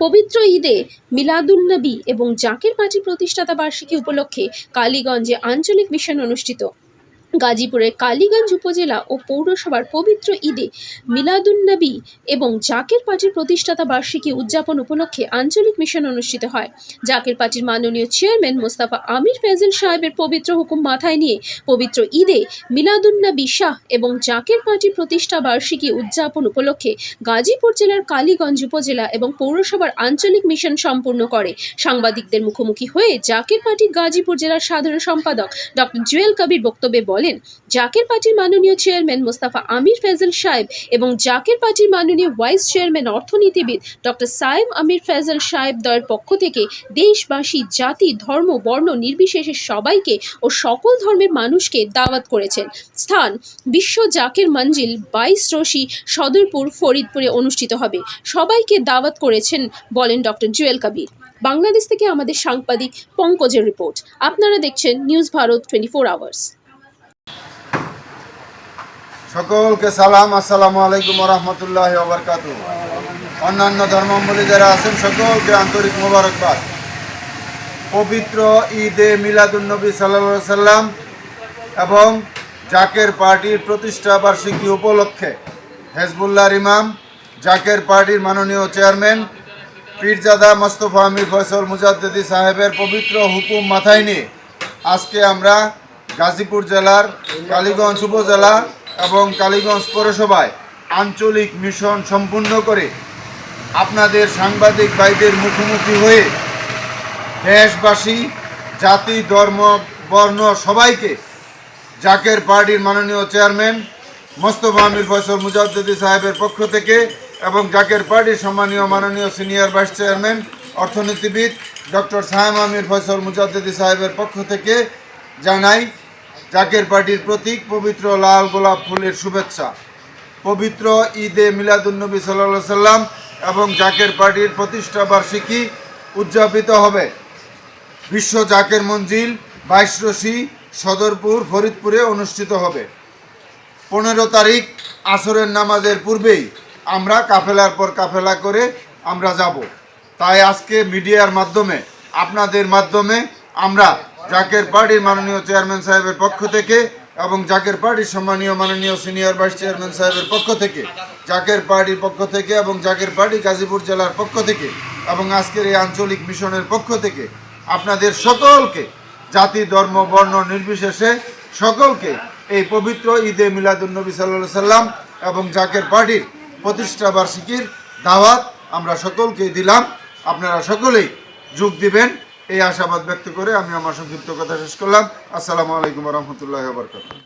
পবিত্র ঈদে মিলাদুন্নবী এবং জাকের পার্টি প্রতিষ্ঠাতা বার্ষিকী উপলক্ষে কালীগঞ্জে আঞ্চলিক মিশন অনুষ্ঠিত। গাজীপুরের কালীগঞ্জ উপজেলা ও পৌরসভার পবিত্র ঈদে মিলাদুন্নবী এবং জাকের পার্টির প্রতিষ্ঠাতা বার্ষিকী উদযাপন উপলক্ষে আঞ্চলিক মিশন অনুষ্ঠিত হয়। জাকের পার্টির মাননীয় চেয়ারম্যান মোস্তাফা আমির ফেজল সাহেবের পবিত্র হুকুম মাথায় নিয়ে পবিত্র ঈদে মিলাদুন্নবী শাহ এবং জাকের পার্টির প্রতিষ্ঠা বার্ষিকী উদযাপন উপলক্ষে গাজীপুর জেলার কালীগঞ্জ উপজেলা এবং পৌরসভার আঞ্চলিক মিশন সম্পূর্ণ করে। সাংবাদিকদের মুখোমুখি হয়ে জাকের পার্টি গাজীপুর জেলার সাধারণ সম্পাদক ডক্টর জুয়েল কবির বক্তব্যে বলেন জাকের পার্টির মাননীয় চেয়ারম্যান মোস্তাফা আমির ফেজল সাহেব এবং জাকের পার্টির মাননীয় ভাইস চেয়ারম্যান অর্থনীতিবিদ ডক্টর সায়েম আমির ফেজল সাহেব দয়ের পক্ষ থেকে দেশবাসী, জাতি, ধর্ম, বর্ণ নির্বিশেষে সবাইকে ও সকল ধর্মের মানুষকে দাওয়াত করেছেন। স্থান, বিশ্ব জাকের মঞ্জিল, বাইশ রশি, সদরপুর, ফরিদপুরে অনুষ্ঠিত হবে। সবাইকে দাওয়াত করেছেন বলেন ডক্টর জুয়েল কবির। বাংলাদেশ থেকে আমাদের সাংবাদিক পঙ্কজের রিপোর্ট। আপনারা দেখছেন news Bharat twenty four hours. সকলকে সালাম, আসসালামু আলাইকুম রহমতুল্লাহ ওবরকাত অন্যান্য ধর্মাবলী যারা আছেন, সকলকে আন্তরিক মোবারকবাদ। পবিত্র ঈদে মিলাদুন্নবী সাল্লা সাল্লাম এবং জাকের পার্টির প্রতিষ্ঠা বার্ষিকী উপলক্ষে হেজবুল্লাহর ইমাম, জাকের পার্টির মাননীয় চেয়ারম্যান, পীরজাদা মোস্তফা আমির ফয়সল মুজাদ্দিদি সাহেবের পবিত্র হুকুম মাথায় নিয়ে আজকে আমরা গাজীপুর জেলার কালীগঞ্জ উপজেলা এবং কালীগঞ্জ পৌরসভায় আঞ্চলিক মিশন সম্পূর্ণ করে আপনাদের সাংবাদিক ভাইদের মুখোমুখি হয়ে দেশবাসী, জাতি, ধর্ম, বর্ণ সবাইকে জাকের পার্টির মাননীয় চেয়ারম্যান মোস্তফা আমির ফয়সল মুজাদ্দিদি সাহেবের পক্ষ থেকে এবং জাকের পার্টির সম্মানীয় মাননীয় সিনিয়র ভাইস চেয়ারম্যান, অর্থনীতিবিদ ডক্টর সাহেম আমির ফয়সল মুজাদ্দিদি সাহেবের পক্ষ থেকে জানাই জাকের পার্টির প্রতীক পবিত্র লাল গোলাপ ফুলের শুভেচ্ছা। পবিত্র ঈদে মিলাদুন্নবী সাল্লা সাল্লাম এবং জাকের পার্টির প্রতিষ্ঠা বার্ষিকী উদযাপিত হবে। বিশ্ব জাকের মঞ্জিল বাইশ রশি সদরপুর ফরিদপুরে অনুষ্ঠিত হবে। পনেরো তারিখ আসরের নামাজের পূর্বেই আমরা কাফেলার পর কাফেলা করে আমরা যাব। তাই আজকে মিডিয়ার মাধ্যমে, আপনাদের মাধ্যমে আমরা জাকের পার্টির মাননীয় চেয়ারম্যান সাহেবের পক্ষ থেকে এবং জাকের পার্টির সম্মানীয় মাননীয় সিনিয়র ভাইস চেয়ারম্যান সাহেবের পক্ষ থেকে, জাকের পার্টির পক্ষ থেকে এবং জাকের পার্টি গাজীপুর জেলার পক্ষ থেকে এবং আজকের এই আঞ্চলিক মিশনের পক্ষ থেকে আপনাদের সকলকে জাতি, ধর্ম, বর্ণ নির্বিশেষে সকলকে এই পবিত্র ঈদে মিলাদুন্নবী সাল্লা সাল্লাম এবং জাকের পার্টির প্রতিষ্ঠা বার্ষিকীর দাওয়াত আমরা সকলকে দিলাম। আপনারা সকলেই যোগ দিবেন। এই আশাবাদ ব্যক্ত করে আমি আমার সংক্ষিপ্ত কথা শেষ করলাম। আসসালামু আলাইকুম রহমতুল্লাহ বরকাত